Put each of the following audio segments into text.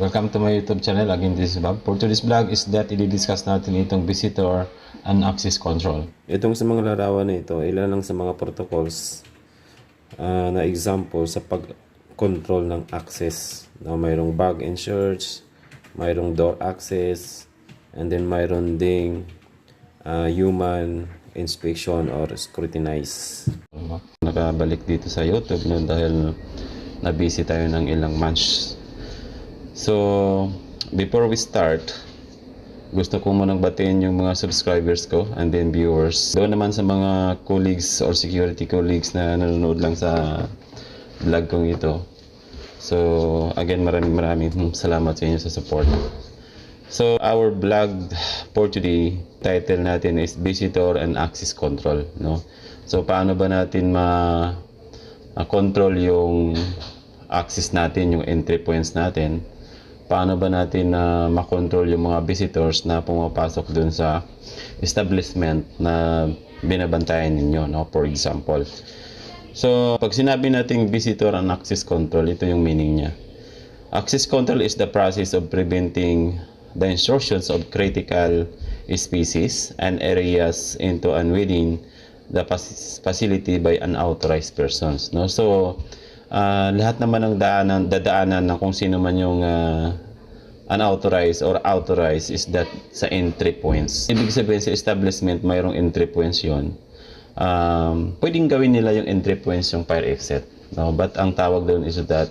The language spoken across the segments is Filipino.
Welcome to my YouTube channel. Again, this is Bob. For today's vlog is that i-discuss natin itong visitor and access control. Itong sa mga larawan na ito, ilan lang sa mga protocols ah, na example sa pag-control ng access. Na mayroong bag and search, mayroong door access, and then mayroon ding ah, human inspection or scrutinize. Nakabalik dito sa YouTube no, dahil na-busy tayo ng ilang months. So, before we start, gusto ko munang batiin yung mga subscribers ko and then viewers. Doon naman sa mga colleagues or security colleagues na nanonood lang sa vlog kong ito. So, again, maraming maraming salamat sa inyo sa support. So, our vlog for today, title natin is Visitor and Access Control. No? So, paano ba natin ma uh, control yung access natin, yung entry points natin? Paano ba natin na makontrol yung mga visitors na pumapasok dun sa establishment na binabantayan ninyo, no? For example. So, pag sinabi nating visitor and access control, ito yung meaning niya. Access control is the process of preventing the intrusions of critical species and areas into and within the fac- facility by unauthorized persons. No? So, ah, lahat naman ng daanan, dadaanan ng kung sino man yung ah, unauthorized or authorized is that sa entry points. Ibig sabihin sa establishment, mayroong entry points yon. Um, pwedeng gawin nila yung entry points yung fire exit. No? But ang tawag doon is that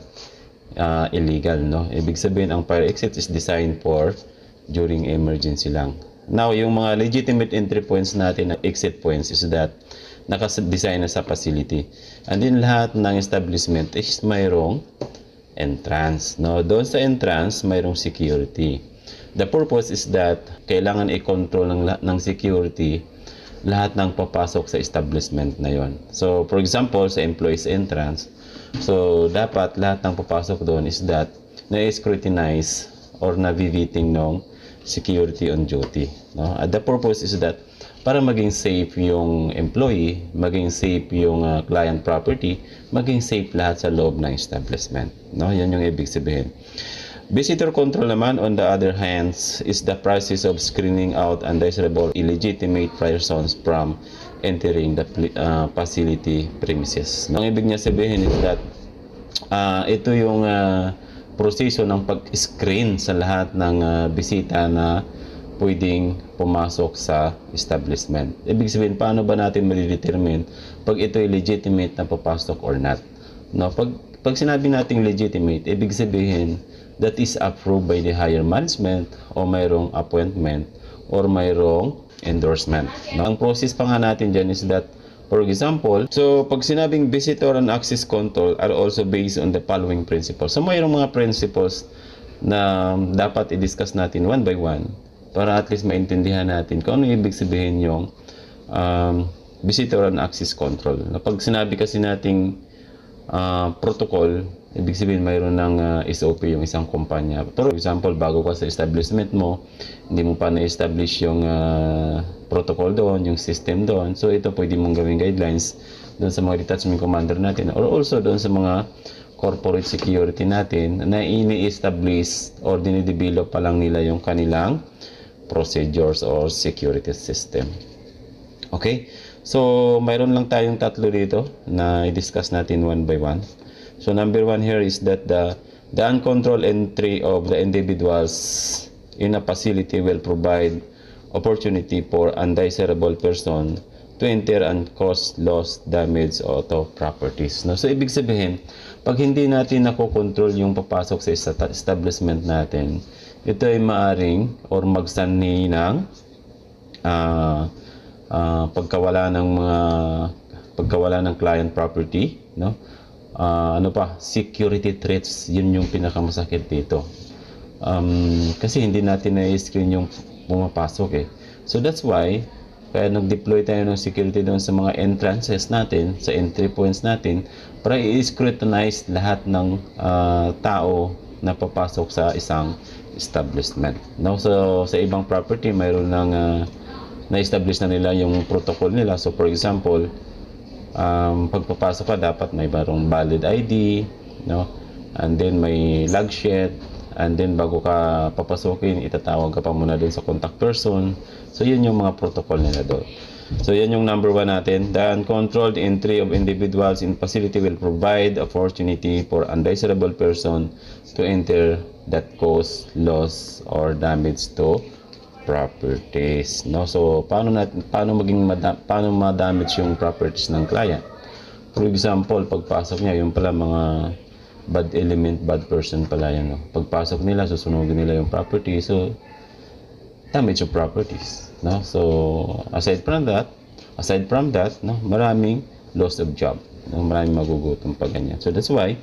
uh, illegal. No? Ibig sabihin, ang fire exit is designed for during emergency lang. Now, yung mga legitimate entry points natin na exit points is that nakadesign na sa facility. And then lahat ng establishment is mayroong entrance. No? Doon sa entrance, mayroong security. The purpose is that kailangan i-control ng, ng security lahat ng papasok sa establishment na yon. So, for example, sa employees entrance, so dapat lahat ng papasok doon is that na-scrutinize or na-visiting ng security on duty. No? At the purpose is that para maging safe yung employee, maging safe yung uh, client property, maging safe lahat sa loob ng establishment. No? Yan yung ibig sabihin. Visitor control naman, on the other hand, is the process of screening out undesirable illegitimate persons from entering the uh, facility premises. No? Ang ibig niya sabihin is that ah, ito yung ah, proseso ng pag-screen sa lahat ng ah, bisita na pwedeng pumasok sa establishment. Ibig sabihin, paano ba natin madidetermine pag ito ay legitimate na papasok or not? No, pag, pag sinabi nating legitimate, ibig sabihin, that is approved by the higher management o mayroong appointment or mayroong endorsement. No? Ang process pa nga natin dyan is that, for example, so pag sinabing visitor and access control are also based on the following principles. So mayroong mga principles na dapat i-discuss natin one by one para at least maintindihan natin kung ano ibig sabihin yung um, visitor and access control. Na pag sinabi kasi nating ah, protocol, ibig sabihin mayroon ng ah, SOP yung isang kumpanya. For example, bago ka sa establishment mo, hindi mo pa na-establish yung ah, protocol doon, yung system doon. So ito pwede mong gawing guidelines doon sa mga detachment commander natin or also doon sa mga corporate security natin na ini-establish or dinidevelop pa lang nila yung kanilang procedures or security system. Okay? So, mayroon lang tayong tatlo dito na i-discuss natin one by one. So, number one here is that the, the uncontrolled entry of the individuals in a facility will provide opportunity for undesirable person to enter and cause loss, damage, or to properties. No? So, ibig sabihin, pag hindi natin nakokontrol yung papasok sa esta- establishment natin, ito ay maaring or magsanhi ng ah, ah, pagkawala ng mga pagkawala ng client property, no? Ah, ano pa, security threats, yun yung pinakamasakit dito. Um, kasi hindi natin na-screen yung pumapasok eh. So that's why kaya nag-deploy tayo ng security doon sa mga entrances natin, sa entry points natin, para i-scrutinize lahat ng ah, tao na papasok sa isang establishment. No? So, sa ibang property, mayroon ng ah, na-establish na nila yung protocol nila. So, for example, um, pagpapasok ka, dapat may barong valid ID, no? And then may log sheet, And then bago ka papasukin, itatawag ka pa muna dun sa contact person. So yun yung mga protocol nila doon. So yan yung number one natin. The uncontrolled entry of individuals in facility will provide opportunity for undesirable person to enter that cause loss or damage to properties. No? So paano natin paano maging paano ma-damage yung properties ng client? For example, pagpasok niya, yung pala mga bad element, bad person pala yan. No? Pagpasok nila, susunugin nila yung property. So, damage properties. No? So, aside from that, aside from that, no, maraming loss of job. No? Maraming magugutom pa ganyan. So, that's why,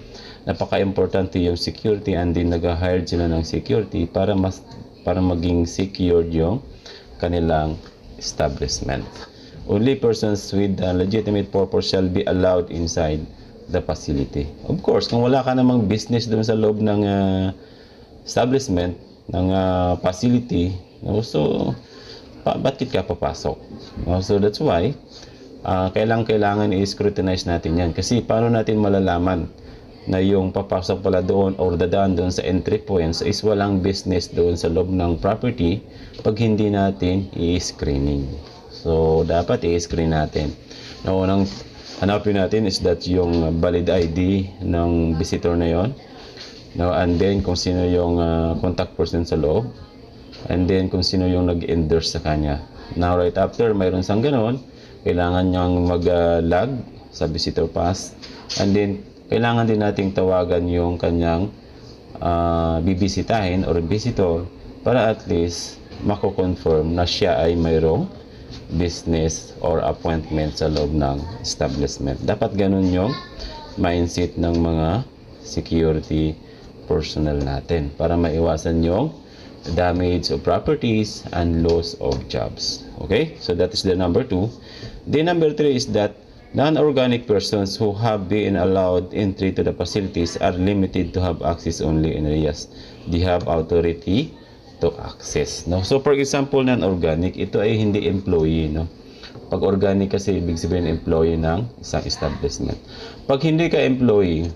napaka-importante yung security and din nag-hire sila ng security para mas para maging secured yung kanilang establishment. Only persons with a legitimate purpose shall be allowed inside the facility. Of course, kung wala ka namang business doon sa loob ng ah, establishment, ng ah, facility, no, so, pa, bakit ka papasok? No, so, that's why, ah, kailangan kailangan i-scrutinize natin yan. Kasi paano natin malalaman na yung papasok pala doon or dadaan doon sa entry points is walang business doon sa loob ng property pag hindi natin i-screening. So, dapat i-screen natin. Na unang hanapin natin is that yung valid ID ng visitor na yon. No, and then kung sino yung ah, contact person sa loob. And then kung sino yung nag-endorse sa kanya. Now, right after, mayroon sang ganon, kailangan niyang mag-log sa visitor pass. And then, kailangan din nating tawagan yung kanyang ah, bibisitahin or visitor para at least mako-confirm na siya ay mayroong business or appointment sa loob ng establishment. Dapat ganun yung mindset ng mga security personnel natin para maiwasan yung damage of properties and loss of jobs. Okay? So that is the number two. The number three is that non-organic persons who have been allowed entry to the facilities are limited to have access only in areas they have authority to access. No? So for example, non-organic, ito ay hindi employee. No? Pag organic kasi, ibig sabihin employee ng isang establishment. Pag hindi ka employee,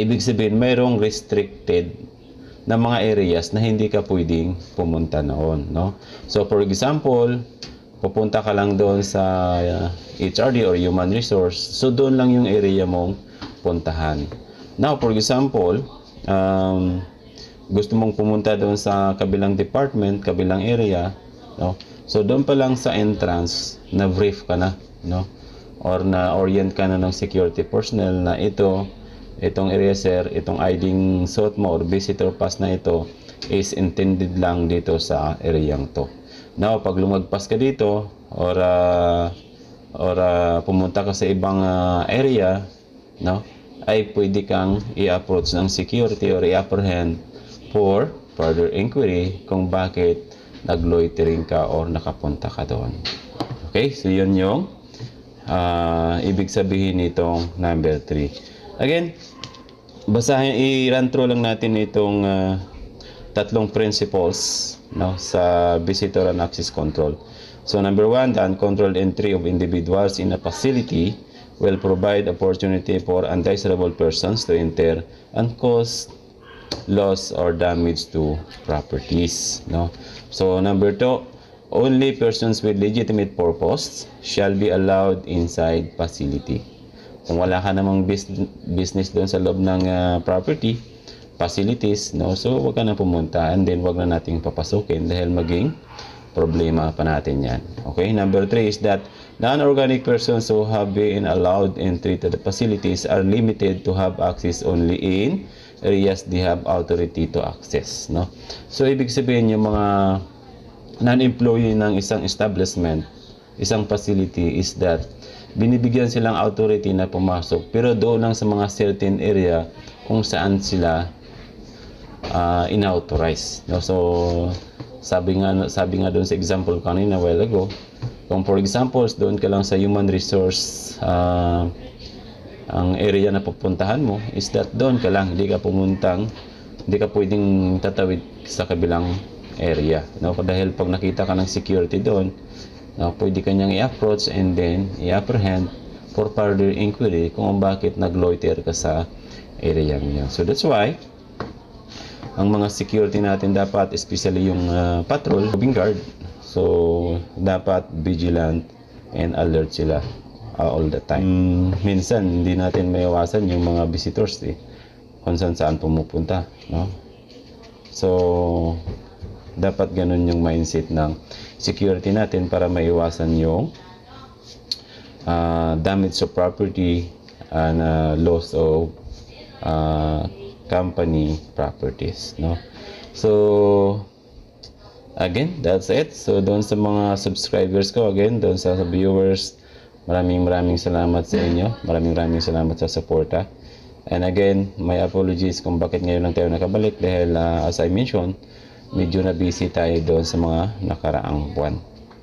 ibig sabihin mayroong restricted na mga areas na hindi ka pwedeng pumunta noon, no? So for example, pupunta ka lang doon sa uh, HRD or human resource, so doon lang yung area mong puntahan. Now, for example, um, gusto mong pumunta doon sa kabilang department, kabilang area, no? So doon pa lang sa entrance, na brief ka na, no? Or na orient ka na ng security personnel na ito itong area sir, itong ID suot mo or visitor pass na ito is intended lang dito sa area to. Now, pag lumagpas ka dito or uh, or uh, pumunta ka sa ibang uh, area, no? ay pwede kang i-approach ng security or i-apprehend for further inquiry kung bakit nagloitering ka or nakapunta ka doon. Okay? So, yun yung ah, ibig sabihin nitong number 3. Again, basahin, i-run through lang natin itong ah, tatlong principles no, sa visitor and access control. So number one, the uncontrolled entry of individuals in a facility will provide opportunity for undesirable persons to enter and cause loss or damage to properties. No? So number two, only persons with legitimate purpose shall be allowed inside facility. Kung wala ka namang bus- business doon sa loob ng ah, property, facilities, no? So, wag ka na pumunta and then wag na nating papasukin dahil maging problema pa natin yan. Okay? Number three is that non-organic persons who have been allowed entry to the facilities are limited to have access only in areas they have authority to access, no? So, ibig sabihin yung mga non-employee ng isang establishment, isang facility is that binibigyan silang authority na pumasok pero doon lang sa mga certain area kung saan sila uh, inauthorize. No? So, sabi nga, sabi nga doon sa example kanina while ago, kung for example, doon ka lang sa human resource ah, ang area na pupuntahan mo is that doon ka lang, hindi ka pumuntang, hindi ka pwedeng tatawid sa kabilang area. No? Dahil pag nakita ka ng security doon, no, pwede ka niyang i-approach and then i-apprehend for further inquiry kung bakit nagloiter ka sa area niyo. So that's why, ang mga security natin dapat, especially yung ah, patrol, moving guard. So, dapat vigilant and alert sila ah, all the time. Mm, minsan, hindi natin maiwasan yung mga visitors eh, kung saan saan pumupunta. No? So, dapat ganun yung mindset ng security natin para maiwasan yung uh, damage of property and uh, loss of uh, company properties no? So again that's it. So doon sa mga subscribers ko again doon sa viewers maraming maraming salamat sa inyo. Maraming maraming salamat sa suporta. And again my apologies kung bakit ngayon lang tayo nakabalik dahil uh, as I mentioned medyo na busy tayo doon sa mga nakaraang buwan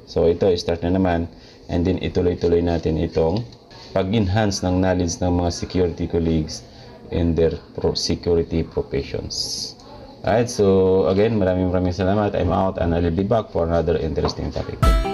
so ito start na naman and then ituloy-tuloy natin itong pag-enhance ng knowledge ng mga security colleagues in their pro- security professions. Alright, so again, maraming maraming salamat. I'm out and I'll be back for another interesting topic.